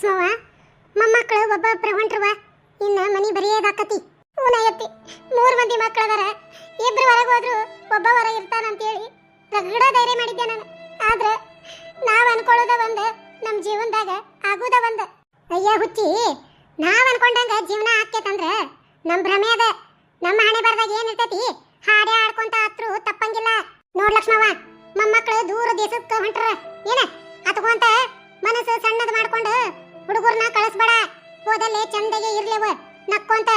ಲಕ್ಷ್ಮವ್ವ ಮೊಮ್ಮಕ್ಕಳು ಒಬ್ಬ ಹೊಂಟ್ರವ? ಇನ್ನ ಮನಿ ಬರೆಯೋದಾಕತಿ. ಊನಯತ್ತಿ ಮೂರು ಮಂದಿ ಮಕ್ಕಳದಾರ. ಇಬ್ರು ಹೊರಗೆ ಹೋದ್ರು ಒಬ್ಬ ಹೊರಗೆ ಇರ್ತಾನಂತೇಳಿ ರಗಡ ಧೈರ್ಯ ಮಾಡಿದ್ದೆ ನಾನು. ಆದ್ರೆ ನಾವ್ ಅನ್ಕೊಳ್ಳೋದ ಒಂದು ನಮ್ಮ ಜೀವನದಾಗ ಆಗೋದ ಒಂದು. ಅಯ್ಯ ಹುಚ್ಚಿ, ನಾವ್ ಅನ್ಕೊಂಡಂಗ ಜೀವನ ಆಕ್ಕೇತಂದ್ರೆ ನಮ್ಮ ಭ್ರಮೆ ಅದ. ನಮ್ಮ ಹಣೆ ಬರ್ದಾಗ ಏನಿರ್ತೈತಿ ಹಾಡೆ ಆಡ್ಕೊಂತ ಹತ್ರು ತಪ್ಪಂಗಿಲ್ಲ. ನೋಡ್ ಲಕ್ಷ್ಮವ್ವ, ಮೊಮ್ಮಕ್ಕಳು ದೂರ ದೇಶಕ್ಕ ಹೊಂಟ್ರ. ಏನ? ಅತ್ಕೊಂತ ಮನಸ್ಸು ಸಣ್ಣದು ಮಾಡ್ಕೊಂಡು ಹುಡುಗರ್ನ ಕಳಿಸ್ಬೇಡ. ಹೋದಲ್ಲಿ ಚಂದಗೆ ಇರ್ಲೇವ. ನಕ್ಕೊಂತ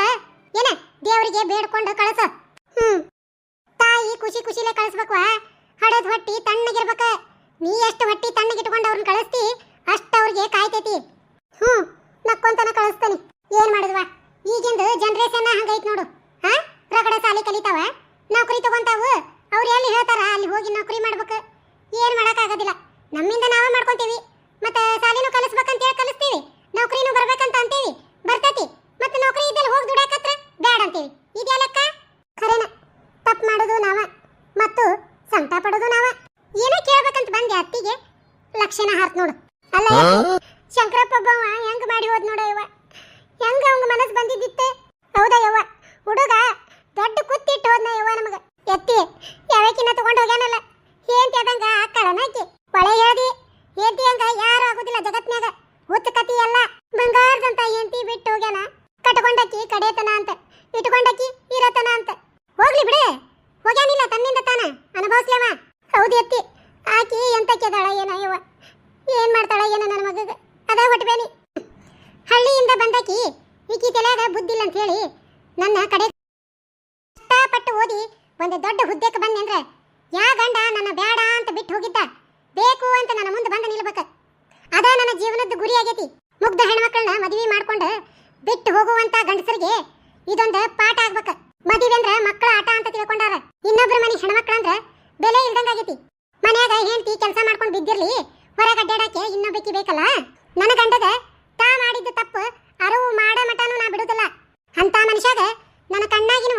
ಏನ, ದೇವರಿಗೆ ಬೇಡ್ಕೊಂಡು ಕಳಿಸ. ಹ್ಮ್. ತಾಯಿ ಖುಷಿ ಖುಷಿಲೇ ಕಳಿಸ್ಬೇಕು ಹಡದ್ ಹೊಟ್ಟಿ ತಣ್ಣಗಿರ್ಬೇಕ. ನೀ ಎಷ್ಟು ಹೊಟ್ಟಿ ತಣ್ಣಗಿಟ್ಕೊಂಡು ಅವ್ರನ್ನ ಕಳಿಸ್ತಿ, ಅಷ್ಟ ಅವ್ರಿಗೆ ಕಾಯ್ತೈತಿ. ಹ್ಮ್ ನಕ್ಕೊಂತನ ಕಳಿಸ್ತಾನೆ. ಏನ್ ಮಾಡಿದ್ವ? ಈಗಿಂದ ಜನರೇಷನ್ ಹಂಗೈತ್ ನೋಡು ಹಾ ಪ್ರಗಡ ಸಾಲಿ ಕಲಿತಾವ. ನೌಕರಿ ತಗೊಂತಾವು. ಅವ್ರು ಎಲ್ಲಿ ಹೇಳ್ತಾರ, ಅಲ್ಲಿ ಹೋಗಿ ನೌಕರಿ ಮಾಡ್ಬೇಕು. ಏನ್ ಮಾಡಕ್ಕಾಗೋದಿಲ್ಲ. ನಮ್ಮಿಂದ ನಾವೇ ಮಾಡ್ಕೊಂತೀವಿ ಮತ್ತೆ ಸಾಲಿನೂ ಕಲಿಸ್ಬೇಕಂತ ಹೇಳಿ ಕಲಿಸ್ತೀವಿ ನೌಕರಿನೂ ಬರ್ಬೇಕಂತ ಅಂತೀವಿ ಬರ್ತೈತಿ ಮತ್ತೆ ನೌಕರಿ ಇದ್ದಲ್ಲಿ ಹೋಗಿ ದುಡಕತ್ರ ಬ್ಯಾಡ ಅಂತೀವಿ ಇದೆಲ್ಲ ಲೆಕ್ಕ ಖರೇನ ತಪ್ಪು ಮಾಡೋದು ನಾವ ಮತ್ತು ಸಂಕಟ ಪಡೋದು ನಾವ ಏನೋ ಕೇಳ್ಬೇಕಂತ ಬಂದೆ ಅತ್ತಿಗೆ ಲಕ್ಷಣ ಹಾರ್ತ್ ನೋಡು ಅಲ್ಲ ಶಂಕರಪ್ಪ ಒಬ್ಬವ ಹೆಂಗ್ ಮಾಡಿ ಹೋದ್ ನೋಡ ಯವ್ವ ಹೆಂಗ ಅವಂಗ ಮನಸ್ ಬಂದಿದ್ದಿತ್ತೆ ಹೌದಾ ಯವ್ವ ಹುಡುಗ ದೊಡ್ಡ ಕುತ್ತಿಟ್ಟು ಹೋದ್ನ ಯವ್ವ ನಮಗ ಎತ್ತಿ ಯಾವಕಿನ ತಗೊಂಡ್ ಹೋಗ್ಯಾನಲ್ಲ ಏಂತಿ ಅದಂಗ ಆಕಳನ ಆಕಿ ಒಳೆ ಹೇಳ್ದಿ ಏಂತಿ ಹಂಗ ಯಾರು ಆಗುದಿಲ್ಲ ಜಗತ್ನ್ಯಾಗ ಹುಚ್ಚ ಕತಿ ಎಲ್ಲ ಬಂಗಾರದಂತ ಏಂತಿ ಬಿಟ್ಟು ಹೋಗ್ಯಾನ ಕಟ್ಕೊಂಡಕ್ಕಿ ಕಡೆತನ ಅಂತ ಇಟ್ಕೊಂಡಕ್ಕಿ ಇರತನ ಅಂತ ಹೋಗ್ಲಿ ಬಿಡೆ ಹೋಗ್ಯಾನಿಲ್ಲ ತನ್ನಿಂದ ತಾನ ಅನುಭವಿಸ್ಲೇವ ಹೌದು ಎತ್ತಿ ಆಕಿ ಎಂತಕ್ಕೆದಾಳ ಏನ ಏನು ಏನ್ ಮಾಡ್ತಾಳ ಏನೋ ನನ್ನ ಮಗಗೆ? ಅದ ಹೊಟ್ಟಬೇನಿ ಹಳ್ಳಿಯಿಂದ ಬಂದಾಕಿ ಈಕಿ ತಲೆಯಾಗ ಬುದ್ಧಿಲ್ಲ ಅಂತ ಹೇಳಿ ನನ್ನ ಕಡೆ ಕಷ್ಟಪಟ್ಟು ಓದಿ ಒಂದು ದೊಡ್ಡ ಹುದ್ದೆಗೆ ಬಂದೆ ಅಂದ್ರೆ, ಯಾ ಗಂಡ ನನ್ನ ಬೇಡ ಅಂತ ಬಿಟ್ಟು ಹೋಗಿದ್ದ, ಬೇಕು ಅಂತ ನನ್ನ ಮುಂದೆ ಬಂದು ನಿಲ್ಬೇಕ. ಅದ ನನ್ನ ಜೀವನದ ಗುರಿ ಆಗೈತಿ. ಮುಗ್ಧ ಹೆಣ್ಮಕ್ಳನ್ನ ಮದುವೆ ಮಾಡ್ಕೊಂಡು ಬಿಟ್ಟು ಹೋಗುವಂತ ಗಂಡಸರಿಗೆ ಇದೊಂದು ಪಾಠ ಆಗ್ಬೇಕ. ಮದುವೆ ಅಂದ್ರೆ ಮಕ್ಕಳ ಆಟ ಅಂತ ತಿಳ್ಕೊಂಡಾರ. ಇನ್ನೊಬ್ರ ಮನೆ ಹೆಣ್ಮಕ್ಳಂದ್ರ ಬೆಲೆ ಇಲ್ದಂಗಾಗೈತಿ. ಮನ್ಯಾಗ ಹೆಂಡತಿ ಕೆಲಸ ಮಾಡ್ಕೊಂಡು ಬಿದ್ದಿರ್ಲಿ, ಹೊರಗೆ ಅಡ್ಡಾಡಕ್ಕೆ ಇನ್ನೊಬ್ಬಕಿ ಬೇಕಲ್ಲ? ನನ್ನ ಗಂಡಗ ತಾ ಮಾಡಿದ್ದ ತಪ್ಪು ಅರವು ಮಾಡ ಮಟನೂ ನಾ ಬಿಡುದಿಲ್ಲ. ಅಂತ ಮನುಷ್ಯಾಗ ನನ್ನ ಕಣ್ಣಾಗಿನೂ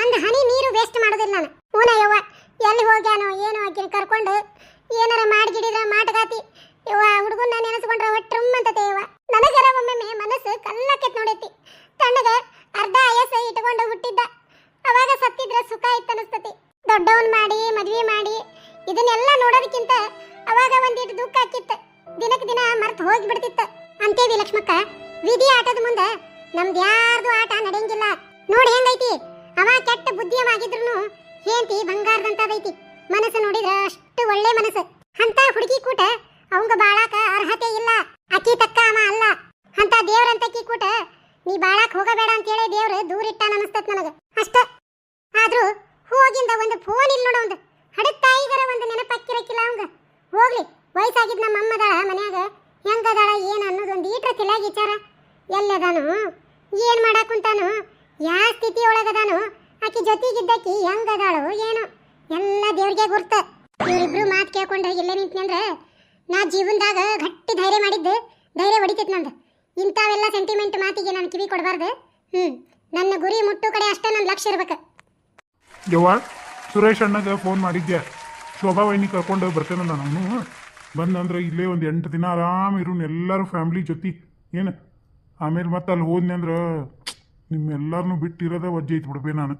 ಒಂದ್ ಹನಿ ನೀರು ವೇಸ್ಟ್ ಮಾಡೋದಿಲ್ಲ ನಾನು. ಊನ ಯವ್ವ ಎಲ್ಲಿ ಹೋಗ್ಯಾನೋ ಏನೋ ಆಕಿನ ಕರ್ಕೊಂಡು ಏನಾರ ಮಾಡಿಗಿಡಿದ್ರ ಅಂತೇವಿ ಲಕ್ಷ್ಮಕ್ಕ. ವಿಧಿ ಆಟದ ಮುಂದ ನಮ್ದು ಯಾರ್ದು ಆಟ ನಡೆಯಂಗಿಲ್ಲ. ನೋಡಿ ಹೆಂಗೈತಿ? ಅವ ಕೆಟ್ಟ ಬುದ್ಧಿಯವಾಗಿದ್ರು ಹೇಂತಿ ಬಂಗಾರದಂತದೈತಿ. ಮನಸ್ಸು ನೋಡಿದ್ರ ಅಷ್ಟು ಒಳ್ಳೆ ಮನಸ್ಸು. ಅಂತ ಹುಡುಗಿ ಕೂಟ ಅವಂಗ ಬಾಳಾಕ ಅರ್ಹತೆ ಇಲ್ಲ. ಅಕ್ಕಿ ತಕ್ಕ ಅವ ಅಲ್ಲ. ಅಂತ ದೇವ್ರಂತಕ್ಕಿ ಕೂಟ ನೀ ಬಾಳಾಕ ಹೋಗಬೇಡ ಅಂತೇಳಿ ದೇವ್ರು ದೂರ ಇಟ್ಟ ಅನಸ್ತತ್ ನನಗ. ಅಷ್ಟ. ಆದ್ರೂ ಹೋಗಿಂದ ಒಂದು ಫೋನ್ ಇಲ್ಲ ನೋಡ ಒಂದು. ಹಡತ್ತಾಯಿಗರ ಒಂದು ನೆನಪಕ್ಕಿರಕ್ಕಿಲ್ಲ ಅವಂಗ. ಹೋಗ್ಲಿ, ವಯಸ್ಸಾಗಿದ್ ನಮ್ಮ ಅಮ್ಮದ ಮನ್ಯಾಗ ಹೆಂಗದಾಳ, ಏನು ಅನ್ನೋದೊಂದು ಈಟ್ರ ತಲೆಯಾಗ ವಿಚಾರ ಎಲ್ಲದಾನು? ಏನು ಮಾಡಾಕುಂತಾನು ಯಾ ಸ್ಥಿತಿ ಒಳಗದಾನು? ಆಕಿ ಜೊತೆಗಿದ್ದಕ್ಕಿ ಹೆಂಗದಾಳು ಏನು? ಎಲ್ಲ ದೇವ್ರಿಗೆ ಗುರ್ತ. ಇವರಿಬ್ರು ಮಾತು ಕೇಳ್ಕೊಂಡು ಇಲ್ಲೇ ನಿಂತ್ನಂದ್ರೆ ನಾ ಜೀವನದಾಗ ಗಟ್ಟಿ ಧೈರ್ಯ ಮಾಡಿದ್ದು ಧೈರ್ಯ ಹೊಡಿತೈತೆ ನಂದು. ಇಂಥವೆಲ್ಲ ಸೆಂಟಿಮೆಂಟ್ ಮಾತಿಗೆ ನಾನು ಕಿವಿ ಕೊಡಬಾರ್ದು. ಹ್ಞೂ ನನ್ನ ಗುರಿ ಮುಟ್ಟು ಕಡೆ ಅಷ್ಟೇ ನನ್ನ ಲಕ್ಷ್ಯ ಇರ್ಬೇಕು. ಯವ್ವ ಸುರೇಶ್ ಅಣ್ಣಗೆ ಫೋನ್ ಮಾಡಿದ್ಯಾ? ಶೋಭಾ ವೈನಿ ಕರ್ಕೊಂಡು ಬರ್ತೇನೆ ನಾನು. ಬಂದಂದ್ರೆ ಇಲ್ಲೇ ಒಂದು ಎಂಟು ದಿನ ಆರಾಮ ಇರೋನು ಎಲ್ಲರೂ ಫ್ಯಾಮ್ಲಿ ಜೊತೆ. ಏನು? ಆಮೇಲೆ ಮತ್ತೆ ಅಲ್ಲಿ ಹೋದ್ನಿ ಅಂದ್ರೆ ನಿಮ್ಮೆಲ್ಲರನ್ನೂ ಬಿಟ್ಟಿರೋದೇ ವಜ್ಜೆ ಐತಿ ಬಿಡ್ಬೇ ನಾನು.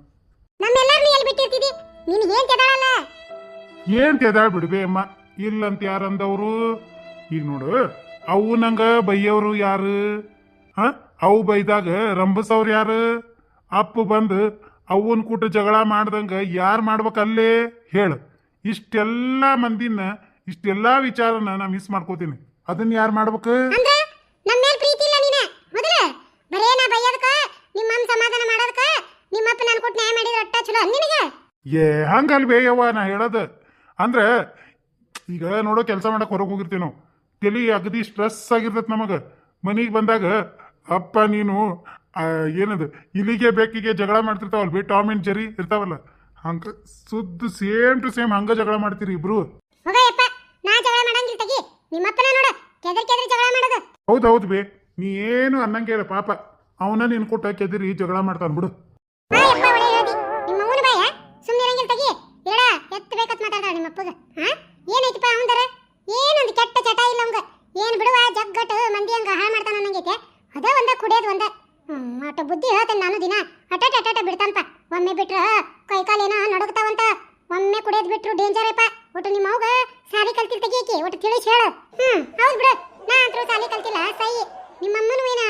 ಏನ್ ತೆದಾಳ ಬಿಡ್ಬೇ ಅಮ್ಮ? ಇಲ್ಲಂತ ಯಾರಂದವರು ಈಗ ನೋಡು ಅವು ನಂಗ ಬೈಯವರು ಯಾರು? ಹ? ಅವು ಬೈದಾಗ ರಂಬಸವ್ರು ಯಾರು? ಅಪ್ಪು ಬಂದು ಅವನ್ ಕೂಟ ಜಗಳ ಮಾಡ್ದಂಗ ಯಾರು ಮಾಡ್ಬೇಕಲ್ಲೇ ಹೇಳು. ಇಷ್ಟೆಲ್ಲ ಮಂದಿನ ಇಷ್ಟೆಲ್ಲ ವಿಚಾರನ ನಾ ಮಿಸ್ ಮಾಡ್ಕೋತೀನಿ. ಅದನ್ನ ಯಾರು ಮಾಡ್ಬೇಕು? ಅಂದ್ರೆ ನಮ್ಮ ಮೇಲೆ ಪ್ರೀತಿ ಇಲ್ಲ ನೀನ? ಮೊದಲ? ಬರೇ ನಾ ಬೈಯೋದಕ್ಕ ನಿಮ್ಮ ಅಮ್ಮ ಸಮಾಧಾನ ಮಾಡೋದಕ್ಕ ನಿಮ್ಮ ಅಪ್ಪ ನಾನು ಕೊಟ್ಟು ನ್ಯಾಯ ಮಾಡಿದ್ರೆ ಅಟ್ಟ ಚಲೋ ನಿನಗೆ? ಏ ಹಂಗಲ್ ಬೇಯವ್ವ ನಾ ಹೇಳೋದು. ಅಂದ್ರೆ ಈಗ ನೋಡೋ ಕೆಲಸ ಮಾಡಕ್ ಹೊರಗೆ ಹೋಗಿರ್ತೀವಿ ನಾವು. ತಲೆ ಅಗದಿ ಸ್ಟ್ರೆಸ್ ಆಗಿರ್ತೈತೆ ನಮಗೆ. ಮನೆಗೆ ಬಂದಾಗ ಅಪ್ಪ ನೀನು ಏನದು ಇಲ್ಲಿಗೆ ಬೇಕಿಗೆ ಜಗಳ ಮಾಡ್ತಿರ್ತಾವಲ್ಲ ಬಿ ಟಾಮ್ ಅಂಡ್ ಜೆರಿ ಇರ್ತಾವಲ್ಲ ಹಂಗ ಸುದ್ದು ಸೇಮ್ ಟು ಸೇಮ್ ಹಂಗ ಜಗಳ ಮಾಡ್ತೀರಿ ಇಬ್ರು. ಮಾಡಂಗಿಲ್ಲ ತಗಿ ನಿಮ್ಮ ಅಪ್ಪನ ನೋಡ, ಕೆದರ್ ಕೆದರಿ ಜಗಳ ಮಾಡೋದು. ಹೌದು ಹೌದು ಬೇ, ನೀ ಏನು ಅನ್ನಂಗೆ ಪಾಪ. ಅವನ ನೀನು ಕೊಟ್ಟ ಕೆದಿರಿ ಜಗಳ ಮಾಡ್ತಾನೆ ಬಿಡು ಹಾ ಯಪ್ಪ ಒಳ್ಳೆ ಹೇಳ್ದಿ ನಿಮ್ಮ ಅವ್ವನ ಬಾಯ ಸುಮ್ಮನೆ ಇರಂಗಿಲ್ಲ ತಗಿ ಎರಡ ಎತ್ತ ಬೇಕತ್ ಮಾತಾಡ್ತಾಳ ನಿಮ್ಮ ಅಪ್ಪಗ ಹಾ ಏನೈತಿಪ್ಪ ಅವಂದರ ಏನೊಂದು ಕೆಟ್ಟ ಚಟ ಇಲ್ಲ ಅವಂಗ ಏನ್ ಬಿಡುವ ಜಗ್ಗಟ್ಟು ಮಂದಿ ಹಂಗ ಹಾಳು ಮಾಡ್ತಾನ ಡೇಂಜರ್ ಅಪ್ಪ ಒಟ್ಟು ನಿಮ್ಮ ಮಗ ಸಾಲಿ ಕಲ್ತಿಲ್ ತೆಗಿಯಕಿ ಒಟ್ಟು ತಿಳಿಸಿ ಹೇಳು ಹ್ಮ್ ಹೌದು ಬಿಡು ನಾ ಅಂತೂ ಸಾಲಿ ಕಲ್ತಿಲ್ಲ ಸೈ ನಿಮ್ಮ ಅಮ್ಮನೂ ಏನ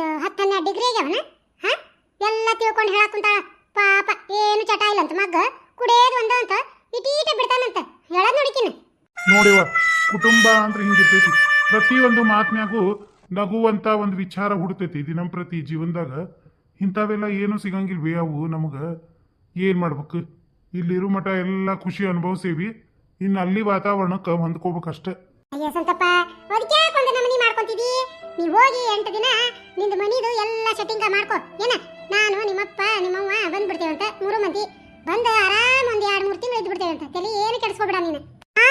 ಒಂದು ಹತ್ತು ಹನ್ನೆರಡು ಡಿಗ್ರಿ ಆಗ್ಯಾವನ ಹಾ? ಎಲ್ಲ ತಿಳ್ಕೊಂಡು ಹೇಳಕ್ ಕುಂತಾಳ. ಪಾಪ ಏನು ಚಟ ಇಲ್ಲ ಅಂತ ಮಗ್ಗ. ಕುಡಿಯೋದು ಒಂದ ಅಂತ ಇಟೀಟ ಬಿಡ್ತಾನಂತ. ಹೇಳ ನೋಡಿಕಿನ ನೋಡಿವ ಕುಟುಂಬ ಅಂದ್ರೆ ಹಿಂಗಿರ್ತೈತಿ ಪ್ರತಿಯೊಂದು ಮಾತ್ನ್ಯಾಗೂ ನಗುವಂತ ಒಂದು ವಿಚಾರ ಹುಡ್ತೈತಿ ದಿನಂಪ್ರತಿ ಜೀವನದಾಗ. ಇಂಥವೆಲ್ಲ ಏನು ಸಿಗಂಗಿಲ್ವೇ ಅವು ನಮಗೆ? ಏನು ಮಾಡ್ಬೇಕು? ಇಲ್ಲಿರೋ ಮಠ ಎಲ್ಲ ಖುಷಿ ಅನುಭವಿಸೇವಿ. ಇನ್ನು ಅಲ್ಲಿ ವಾತಾವರಣಕ್ಕೆ ಹೊಂದ್ಕೋಬೇಕಷ್ಟೇ. ಅಯ್ಯ ಸಂತಪ್ಪ ಅದಕ್ಕೆ ಯಾಕೊಂದು ನಮನಿ ಮಾಡ್ಕೊಂತಿದಿ? ನೀವು ಹೋಗಿ ಎಂಟು ದಿನ ನಿಂದು ಮನಿದು ಎಲ್ಲ ಸೆಟ್ಟಿಂಗ ಮಾಡ್ಕೋ. ಏನ? ನಾನು, ನಿಮ್ಮಪ್ಪ, ನಿಮ್ಮವ್ವ ಬಂದ್ಬಿಡ್ತೇವಂತ ಮೂರು ಮಂದಿ. ಬಂದು ಆರಾಮ್ ಒಂದು ಎರಡು ಮೂರು ತಿಂಗಳು ಬಿಡ್ತೇವಂತ ತಲೆ ಏನು ಕೆಡಿಸ್ಕೊಬೇಡ ನೀನು ಆ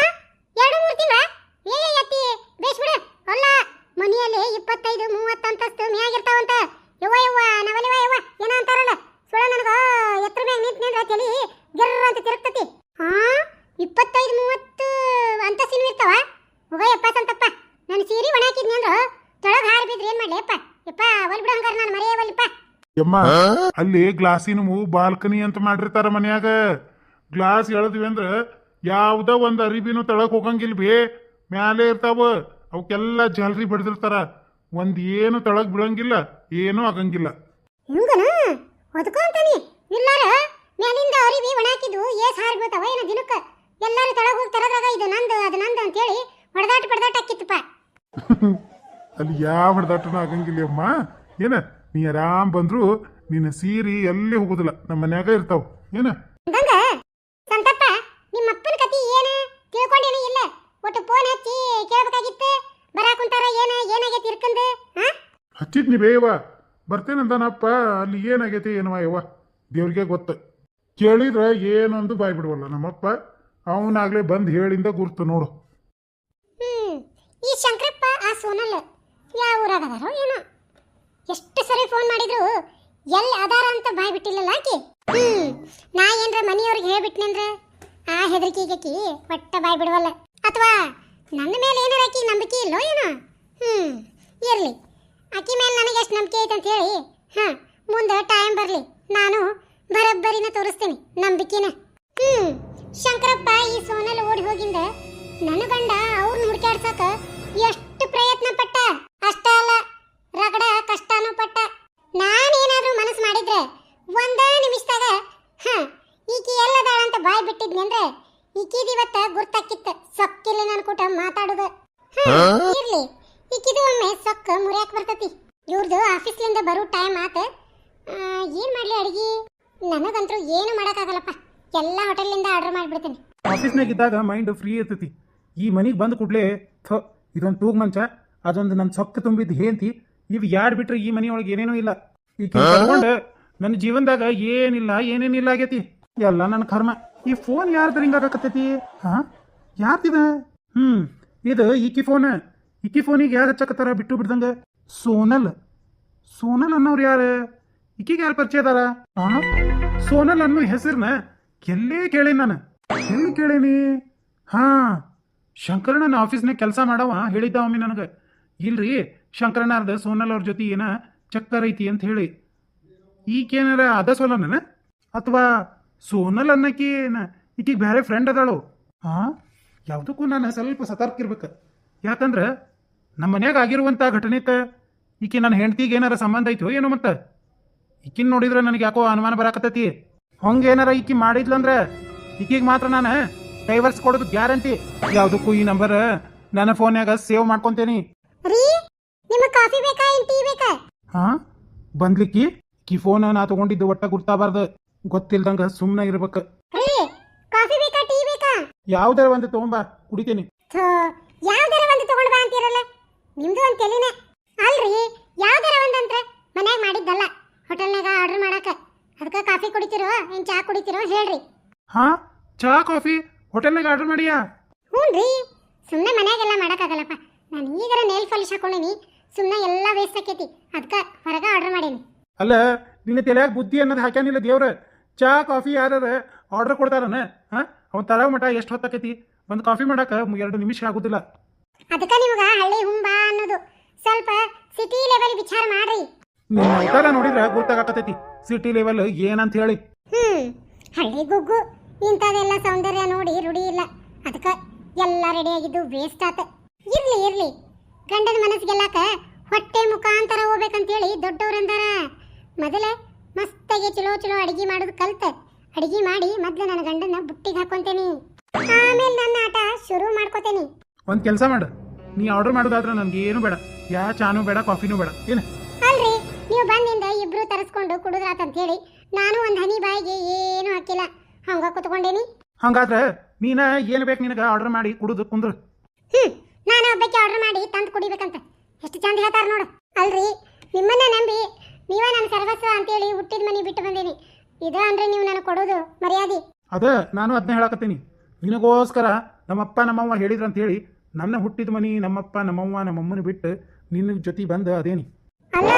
ಎರಡು ಮೂರು ತಿಂಗಳ ಏ ಎತ್ತಿ ಬೇಸ್ ಬಿಡು ಅಲ್ಲ ಮನೆಯಲ್ಲಿ ಇಪ್ಪತ್ತೈದು ಮೂವತ್ತು ಅಂತಸ್ತು ಮ್ಯಾಗಿರ್ತಾವಂತ ಯವ್ವ ಯವ್ವ ನವಲಿವ ಯವ್ವ ಏನ ಅಂತಾರಲ್ಲ ಸುಳ ನನಗ ಎತ್ತರ ಮ್ಯಾಗ ನಿಂತ್ ನಿಂದ್ರ ತಲಿ ಗಿರ್ರ ಅಂತ ತಿರುಗ್ತತಿ ಹಾ ಇಪ್ಪತ್ತೈದು ಮೂವತ್ತು ಅಂತಸ್ತಿನೂ ಇರ್ತಾವ ಹೋಗಯ್ಯಪ್ಪ ಸಂತಪ್ಪ ನಾನು ಸೀರೆ ಒಣ ಹಾಕಿದ್ನಿ ಅಂದ್ರ ತೊಳಗ್ ಹಾರಿ ಬಿದ್ರಿ ಏನ್ ಮಾಡ್ಲಿ ಯಪ್ಪ ಯಪ್ಪ ಹಂಗಾರ ನಾನು ಮರೆಯವಲ್ಲಪ್ಪ ಯಮ್ಮ ಅಲ್ಲಿ ಗ್ಲಾಸಿನ ಮೂ ಬಾಲ್ಕನಿ ಅಂತ ಮಾಡಿರ್ತಾರ ಮನ್ಯಾಗ. ಗ್ಲಾಸ್ ಎಳದ್ವಿ ಅಂದ್ರ ಯಾವ್ದ ಒಂದ್ ಅರಿಬಿನೂ ತಳಕ್ ಹೋಗಂಗಿಲ್ಲ ಬೇ. ಮ್ಯಾಲೆ ಇರ್ತಾವ. ಅವಕ್ಕೆಲ್ಲ ಜಾಲ್ರಿ ಬಡ್ದಿರ್ತಾರ. ಒಂದ್ ಏನು ತಳಗ್ ಬೀಳಂಗಿಲ್ಲ ಏನೂ ಆಗಂಗಿಲ್ಲ. ಹಿಂಗನ? ಒದ್ಕೊಂತಾನಿ ಇಲ್ಲಾರ ಮ್ಯಾಲಿಂದ ಅರಿವಿ ಒಣ ಹಾಕಿದ್ದು ಏಸ್ ಹಾರಿ ಬೀಳ್ತಾವ ಏನ ದಿನಕ್ಕ. ಎಲ್ಲಾರು ತೊಳಗ್ ಹೋಗಿ ತರದ್ರಾಗ ಇದು ನಂದು ಅದು ನಂದು ಅಂತೇಳಿ ಹೊಡೆದಾಟ ಪಡೆದಾಟ ಹಾಕಿತ್ತಪ್ಪ ಅಲ್ಲಿ ಯಾವ ಹೊಡೆದಾಟನೂ ಆಗಂಗಿಲ್ಲ ಅಮ್ಮ ಏನ? ನೀ ಆರಾಮ್ ಬಂದ್ರು ನಿನ್ನ ಸೀರಿ ಎಲ್ಲಿ ಹೋಗುದಿಲ್ಲ. ನಮ್ಮ ಮನ್ಯಾಗ ಇರ್ತಾವ. ಏನ? ಅಂದಂಗ ಸಂತಪ್ಪ ನಿಮ್ಮ ಅಪ್ಪನ ಕತಿ ಏನ? ತಿಳ್ಕೊಂಡೇನು ಇಲ್ಲ. ಒಟ್ಟು ಫೋನ್ ಹಚ್ಚಿ ಕೇಳಬೇಕಾಗಿತ್ತು. ಬರಾಕ್ ಕುಂತಾರ ಏನ ಏನಾಗೈತಿ ಇರ್ಕಂದು ಹಚ್ಚಿದ್ನಿ ಬೇವ ಬರ್ತೇನಂದಾನಪ್ಪ ಅಲ್ಲಿ ಏನಾಗೈತಿ ಏನವ ಯವ್ವ? ದೇವ್ರಿಗೆ ಗೊತ್ತ. ಕೇಳಿದ್ರೆ ಏನೊಂದು ಬಾಯ್ ಬಿಡುವಲ್ಲ ನಮ್ಮಪ್ಪ. ಅವನಾಗ್ಲೇ ಬಂದು ಹೇಳಿಂದ ಗುರ್ತು ನೋಡು. ಈ ಶಂಕರಪ್ಪ ಆ ಸೋನಲ್ ಯಾವ ಊರಾಗದಾರೋ ಏನೋ. ಎಷ್ಟು ಸರಿ ಫೋನ್ ಮಾಡಿದ್ರು, ಎಲ್ಲಿ ಅದಾರ ಅಂತ ಬಾಯ್ ಬಿಟ್ಟಿಲ್ಲಲ್ಲ ಆಕಿ? ಹ್ಮ್, ನಾ ಏನ್ರ ಮನೆಯವ್ರಿಗೆ ಹೇಳ್ಬಿಟ್ನಂದ್ರ ಆ ಹೆದರಿಕೆಗಕಿ ಒಟ್ಟ ಬಾಯ್ ಬಿಡವಲ್ಲ. ಅಥವಾ, ನನ್ನ ಮೇಲೆ ಏನಾರ ಆಕಿ ನಂಬಿಕೆ ಇಲ್ಲೋ ಏನೋ? ಹ್ಮ್, ಇರ್ಲಿ. ಆಕಿ ಮೇಲೆ ನನಗೆ ಎಷ್ಟು ನಂಬಿಕೆ ಐತೆ ಅಂತ ಹೇಳಿ, ಹಾ, ಮುಂದೆ ಟೈಮ್ ಬರಲಿ. ನಾನು ಬರಬ್ಬರಿನ ತೋರಿಸ್ತೀನಿ, ನಂಬಿಕೆನ. ಹ್ಮ್, ಶಂಕರಪ್ಪ ಈ ಸೋನಲ್ಲಿ ಓಡಿ ಹೋಗಿಂದ, ನನ್ನ ಗಂಡ ಅವ್ರನ್ನ ಹುಡುಕಾಡ್ಸಕ ಎಷ್ಟು ಪ್ರಯತ್ನ ಪಟ್ಟ ಅಷ್ಟ ಅಲ್ಲ ರಗಡ ಕಷ್ಟನೂ ಪಟ್ಟ ನಾನೇನಾದ್ರೂ ಮನಸ್ಸು ಮಾಡಿದ್ರೆ ಒಂದ ನಿಮಿಷದಾಗ ಹ ಈಕಿ ಎಲ್ಲದಾಳ ಅಂತ ಬಾಯ್ ಬಿಟ್ಟಿದ್ನಿ ಅಂದ್ರೆ ಈಕಿದ್ ಇವತ್ತ ಗುರ್ತಾಕಿತ್ತ ಸೊಕ್ಕಿಲ್ಲ ನನ್ ಕೂಟ ಮಾತಾಡುದ ಹ, ಇರ್ಲಿ ಈಕಿದು ಒಮ್ಮೆ ಸೊಕ್ಕ ಮುರಿಯಾಕ್ ಬರ್ತತಿ ಇವ್ರದ್ದು ಆಫೀಸ್ಲಿಂದ ಬರೋ ಟೈಮ್ ಆತ ಆ, ಏನ್ ಮಾಡ್ಲಿ ಅಡಿಗೆ? ನನಗಂತೂ ಏನು ಮಾಡಕ್ಕಾಗಲ್ಲಪ್ಪ. ಎಲ್ಲ ಹೋಟೆಲ್ನಿಂದ ಆರ್ಡರ್ ಮಾಡ್ಬಿಡ್ತೇನೆ. ಆಫೀಸ್ನಾಗ ಇದ್ದಾಗ ಮೈಂಡ್ ಫ್ರೀ ಇರ್ತೈತಿ. ಈ ಮನೆಗೆ ಬಂದ ಕೂಡಲೇ ಥೋ ಇದೊಂದು ತೂಗ್ ಮಂಚ ಅದೊಂದು ನನ್ನ ಸೊಕ್ಕ ತುಂಬಿದ್ದು ಹೇಂತಿ ಇವು ಯಾರು ಬಿಟ್ರೆ ಈ ಮನೆಯೊಳಗೆ ಏನೇನೂ ಇಲ್ಲ. ಈ ಕರ್ಕೊಂಡು ನನ್ನ ಜೀವನದಾಗ ಏನಿಲ್ಲ ಏನೇನಿಲ್ಲ ಆಗೈತಿ. ಎಲ್ಲ ನನ್ನ ಕರ್ಮ. ಈ ಫೋನ್ ಯಾರ್ದು ರಿಂಗ್ ಆಗಕತ್ತೈತಿ ಹಾ? ಯಾರ್ದಿದ ಹ್ಮ್ ಇದು ಇಕಿ ಫೋನ್. ಇಕಿ ಫೋನಿಗೆ ಯಾರು ಹಚ್ಚಕತ್ತಾರ ಬಿಟ್ಟು ಬಿಡ್ದಂಗ? ಸೋನಲ್. ಸೋನಲ್ ಅನ್ನೋರು ಯಾರು? ಈಕಿಗೆ ಯಾರು ಪರಿಚಯ ಅದಾರ? ಸೋನಲ್ ಅನ್ನೋ ಹೆಸರನ್ನ ಎಲ್ಲೇ ಕೇಳೀನಿ ನಾನು. ಎಲ್ಲಿ ಕೇಳೀನಿ ಹಾ, ಶಂಕರಣ್ಣನ ಆಫೀಸ್ನಾಗ ಕೆಲಸ ಮಾಡವ ಹೇಳಿದ್ದ ಒಮ್ಮೆ ನನಗೆ. ಇಲ್ರಿ, ಶಂಕರಣ್ಣರ್ದ ಸೋನಲ್ ಅವ್ರ ಜೊತೆ ಏನ ಚಕ್ಕರ್ ಐತಿ ಅಂತ ಹೇಳಿ. ಈಕೇನಾರ ಅದ ಸೋಲನ ಅಥವಾ ಸೋನಲ್ ಅನ್ನಕ್ಕೆ ಈಕಿಗೆ ಬೇರೆ ಫ್ರೆಂಡ್ ಅದಾಳು. ಹಾ ಯಾವುದಕ್ಕೂ ನಾನು ಸ್ವಲ್ಪ ಸತರ್ಕ ಇರ್ಬೇಕು. ಯಾಕಂದ್ರೆ ನಮ್ಮ ಮನ್ಯಾಗ ಆಗಿರುವಂಥ ಘಟನೆಕ್ಕೆ ಈಕೆ ನನ್ನ ಹೆಂಡತಿಗೆ ಏನಾರ ಸಂಬಂಧ ಐತೋ ಏನೋ ಮತ್ತೆ? ಈಕಿನ್ ನೋಡಿದ್ರೆ ನನಗೆ ಯಾಕೋ ಅನುಮಾನ ಬರಾಕತ್ತೈತಿ. ಹಂಗೇನಾರ ಈಕಿ ಮಾಡಿದ್ಲಂದ್ರೆ ಈಕಿಗೆ ಮಾತ್ರ ನಾನು ಡೈವರ್ಸ್ ಕೊಡೋದು ಗ್ಯಾರಂಟಿ. ಯಾವುದಕ್ಕೂ ಈ ನಂಬರ್ ನನ್ನ ಫೋನ್ಯಾಗ ಸೇವ್ ಮಾಡ್ಕೊಂತೇನಿ. ರೀ ಕಾಫಿ ಬೇಕಾ ಏನ್ ಟೀ ಬೇಕಾ? ಹಾ? ಬಂದ್ಲಿಕ್ಕಿ? ಕಿ ಫೋನ್ ನಾ ತಗೊಂಡಿದ್ದು ಒಟ್ಟ ಗುರ್ತಾಬಾರ್ದು. ಗೊತ್ತಿಲ್ದಂಗ ಸುಮ್ಮನೆ ಇರ್ಬೇಕು. ರೀ ಕಾಫಿ ಬೇಕಾ ಟೀ ಬೇಕಾ? ಯಾವ್ದಾರ ಒಂದು ತಗೊಂಬಾ ಕುಡಿತೇನಿ. ಥೋ ಯಾವ್ದಾರ ಒಂದು ತಗೊಂಡ್ ಬಾ ಅಂತೀರಲ್ಲ? ನಿಮ್ದು ಒಂದ್ ತೆಲಿನೇ ಅಲ್ರಿ ಯಾವ್ದಾರ ಒಂದಂತ್ರ ಮನ್ಯಾಗ ಮಾಡಿದ್ದಲ್ಲ ಹೋಟೆಲ್ನಾಗ ಆರ್ಡರ್ ಮಾಡಾಕ ಅದಕ್ಕ ಕಾಫಿ ಕುಡಿತಿರೋ ಏನ್ ಹೇಳ್ರಿ. ಹಾ ಚಾ ಕಾಫಿ ಹೋಟೆಲ್ನಾಗ ಆರ್ಡರ್ ಮಾಡಿಯಾ? ಹ್ಞೂನ್ರಿ ಸುಮ್ಮನೆ ಮನ್ಯಾಗೆಲ್ಲ ಮಾಡೋಕ್ಕಾಗಲ್ಲಪ್ಪ. ನಾನು ಈಗರ ನೇಲ್ ಪಾಲಿಶ್ ಹಾಕೊಂಡೇನಿ ಸುಮ್ಮನೆ ಎಲ್ಲ ವೇಸ್ಟ್ ಆಕೈತಿ. ಅದಕ್ಕೆ ಹೊರಗ ಆರ್ಡರ್ ಮಾಡೇನಿ. ಅಲ್ಲ ನಿನ್ನ ತಲೆಯಾಗ ಬುದ್ಧಿ ಅನ್ನೋದು ಹಾಕ್ಯಾನಿಲ್ಲ ದೇವ್ರ. ಚಾ ಕಾಫಿ ಯಾರ ಆರ್ಡರ್ ಕೊಡ್ತಾರನ? ಹಾ ಅವ್ನ ತರ ಮಟ ಎಷ್ಟು ಹೊತ್ತಾಕೈತಿ? ಒಂದು ಕಾಫಿ ಮಾಡಕ್ಕೆ ಎರಡು ನಿಮಿಷ ಆಗೋದಿಲ್ಲ. ಅದಕ್ಕೆ ನಿಮ್ಗೆ ಹಳ್ಳಿ ಹುಂಬಾ ಅನ್ನೋದು. ಸ್ವಲ್ಪ ಸಿಟಿ ಲೆವೆಲ್ ವಿಚಾರ ಮಾಡ್ರಿ. ನಿನ್ನ ಉತ್ತರ ನೋಡಿದ್ರೆ ಗೊತ್ತಾಗತ್ತೈತಿ ಸಿಟಿ ಲೆವೆಲ್ ಏನಂತ ಹೇಳಿ. ಹ್ಮ್ ಹಳ್ಳಿ ಗುಗ್ಗು ಇಂಥದೆಲ್ಲ ಸೌಂದರ್ಯ ನೋಡಿ ರೂಢಿ ಇಲ್ಲ. ಅದಕ್ಕೆ ಎಲ್ಲ ರೆಡಿಯಾಗಿದ್ದು ವೇಸ್ಟ್ ಆತ. ಇರ್ಲಿ ಇರ್ಲಿ. ಗಂಡನ ಮನಸ್ಸಿಗೆಲ್ಲಾಕ ಹೊಟ್ಟೆ ಮುಖಾಂತರ ಹೋಗ್ಬೇಕಂತೇಳಿ ದೊಡ್ಡವ್ರಂದಾರ ಮೊದಲೇ ಮಸ್ತಾಗಿ ಚಲೋ ಚಲೋ ಅಡಿಗೆ ಮಾಡೋದು ಕಲ್ತ. ಅಡಿಗೆ ಮಾಡಿ ಮೊದ್ಲು ನನ್ನ ಗಂಡನ ಬುಟ್ಟಿಗೆ ಹಾಕೊಂತೇನಿ. ಆಮೇಲೆ ನನ್ನ ಆಟ ಶುರು ಮಾಡ್ಕೋತೇನಿ. ಒಂದು ಕೆಲಸ ಮಾಡು. ನೀ ಆರ್ಡರ್ ಮಾಡೋದಾದ್ರೆ ನನಗೆ ಏನು ಬೇಡ. ಯಾ ಚಾನು ಬೇಡ ಕಾಫಿನೂ ಬೇಡ. ಏನು? ಅಲ್ರಿ ನೀವು ಬಂದಿಂದ ಇಬ್ರು ತರಿಸ್ಕೊಂಡು ಕುಡಿದ್ರಾತಂತ ಹೇಳಿ ನಾನು ಒಂದು ಹನಿ ಬಾಯಿಗೆ ಏನು ಹಾಕಿಲ್ಲ. ಹಂಗ ಕುತ್ಕೊಂಡೇನಿ ಹಂಗಾದ್ರೆ ನೀನ ಏನು ಬೇಕು ನಿನಗೆ ಆರ್ಡರ್ ಮಾಡಿ ಕುಡಿದು ಕುಂದ್ರು. ಹ್ಮ್ ನಾನು ಒಬ್ಬಕ್ಕೆ ಆರ್ಡರ್ ಮಾಡಿ ತಂದು ಕುಡಿಬೇಕಂತ. ಎಷ್ಟು ಚಂದ ಹೇಳ್ತಾರ ನೋಡು. ಅಲ್ರಿ ನಿಮ್ಮನ್ನ ನಂಬಿ ನೀವೇ ನನ್ನ ಸರ್ವಸ್ವ ಅಂತೇಳಿ ಹುಟ್ಟಿದ ಮನೆ ಬಿಟ್ಟು ಬಂದೇನಿ. ಇದ ಅಂದ್ರೆ ನೀವು ನನಗೆ ಕೊಡೋದು ಮರ್ಯಾದಿ. ಅದ ನಾನು ಅದನ್ನ ಹೇಳಕತ್ತೀನಿ. ನಿನಗೋಸ್ಕರ ನಮ್ಮಪ್ಪ ನಮ್ಮವ್ವ ಹೇಳಿದ್ರು ಅಂತ ಹೇಳಿ ನನ್ನ ಹುಟ್ಟಿದ ಮನಿ ನಮ್ಮಪ್ಪ ನಮ್ಮವ್ವ ನಮ್ಮಮ್ಮನ ಬಿಟ್ಟು ನಿನ್ನ ಜೊತೆ ಬಂದ ಅದೇನಿ. ಅಲ್ಲ